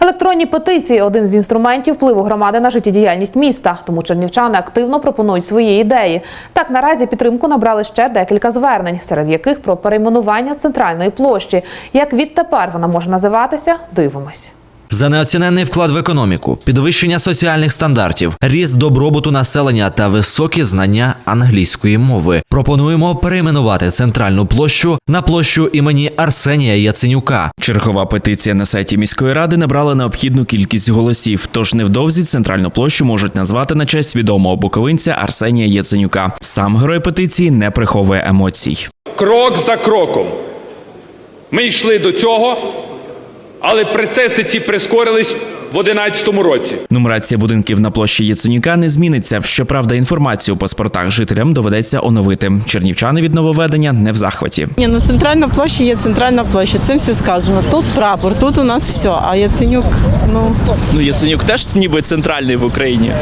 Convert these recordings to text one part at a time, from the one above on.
Електронні петиції один з інструментів впливу громади на життєдіяльність міста. Тому чернівчани активно пропонують свої ідеї. Так наразі підтримку набрали ще декілька звернень, серед яких про перейменування центральної площі. Як відтепер вона може називатися, дивимось. За неоціненний вклад в економіку, підвищення соціальних стандартів, ріст добробуту населення та високі знання англійської мови. Пропонуємо перейменувати центральну площу на площу імені Арсенія Яценюка. Чергова петиція на сайті міської ради набрала необхідну кількість голосів. Тож невдовзі центральну площу можуть назвати на честь відомого буковинця Арсенія Яценюка. Сам герой петиції не приховує емоцій. крок за кроком. Ми йшли до цього, але процеси ці прискорились в 2011 році. Нумерація будинків на площі Яценюка не зміниться. Щоправда, інформацію у паспортах жителям доведеться оновити. Чернівчани від нововведення не в захваті. Ні, на центральна площа є центральна площа. Цим все сказано. Тут прапор, тут у нас все. А Яценюк, ну Ну Яценюк теж ніби центральний в Україні.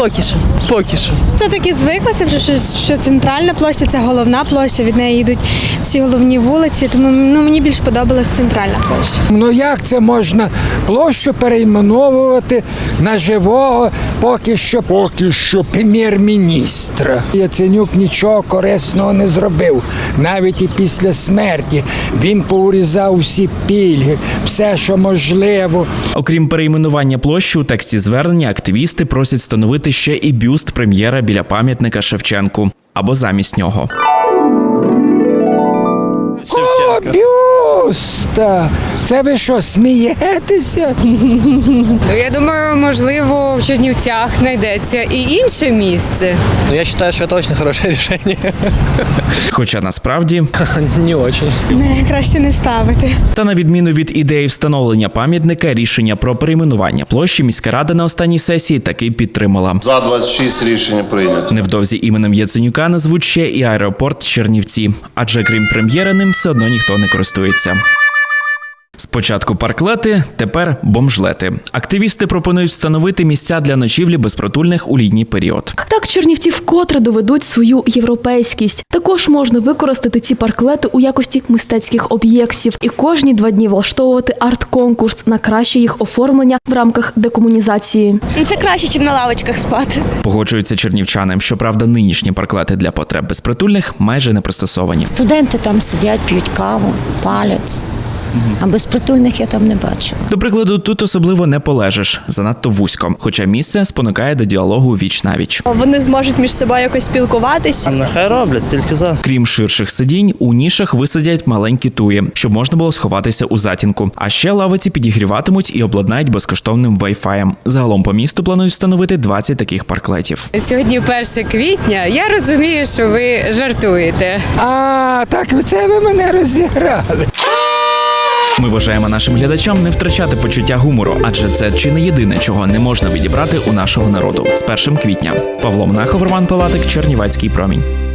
Поки що, поки що. Це таки звиклося вже, що, що центральна площа це головна площа, від неї йдуть всі головні вулиці. Тому ну, мені більш подобалась центральна площа. Ну як це можна площу перейменовувати на живого поки що поки що прем'єр-міністра? Яценюк нічого корисного не зробив. Навіть і після смерті він поурізав усі пільги, все, що можливо. Окрім перейменування площі, у тексті звернення активісти просять встановити ще і бюст прем'єра біля пам'ятника Шевченку або замість нього. О, бюста! Це ви що, смієтеся? Ну, я думаю, можливо, в Чернівцях знайдеться і інше місце. Ну, я считаю, что это очень хорошее решение. Хоча насправді, Не очень. Не, краще не ставити. та на відміну від ідеї встановлення пам'ятника, рішення про перейменування площі міська рада на останній сесії таки підтримала. За 26 рішення прийнято. Невдовзі іменем Яценюка назвуть ще і аеропорт Чернівці, адже крім прем'єра ним все одно ніхто не користується. Спочатку парклети, тепер бомжлети. Активісти пропонують встановити місця для ночівлі безпритульних у літній період. Так чернівці вкотре доведуть свою європейськість. Також можна використати ці парклети у якості мистецьких об'єктів і кожні два дні влаштовувати арт-конкурс на краще їх оформлення в рамках декомунізації. Це краще, ніж на лавочках спати. Погоджуються чернівчани. Щоправда, нинішні парклети для потреб безпритульних майже не пристосовані. Студенти там сидять, п'ють каву, палять. А безпритульних я там не бачила. До прикладу, тут особливо не полежиш, занадто вузько, хоча місце спонукає до діалогу віч навіч. Вони зможуть між собою якось спілкуватися. Нехай роблять, тільки за. Крім ширших сидінь, у нішах висадять маленькі туї, щоб можна було сховатися у затінку. А ще лавиці підігріватимуть і обладнають безкоштовним вайфаєм. Загалом по місту планують встановити 20 таких парклетів. Сьогодні 1 квітня. Я розумію, що ви жартуєте. А, так це ви мене розіграли. Ми бажаємо нашим глядачам не втрачати почуття гумору, адже це чи не єдине, чого не можна відібрати у нашого народу. З 1 квітня Павло Мнахов, Роман Палатик, Чернівецький промінь.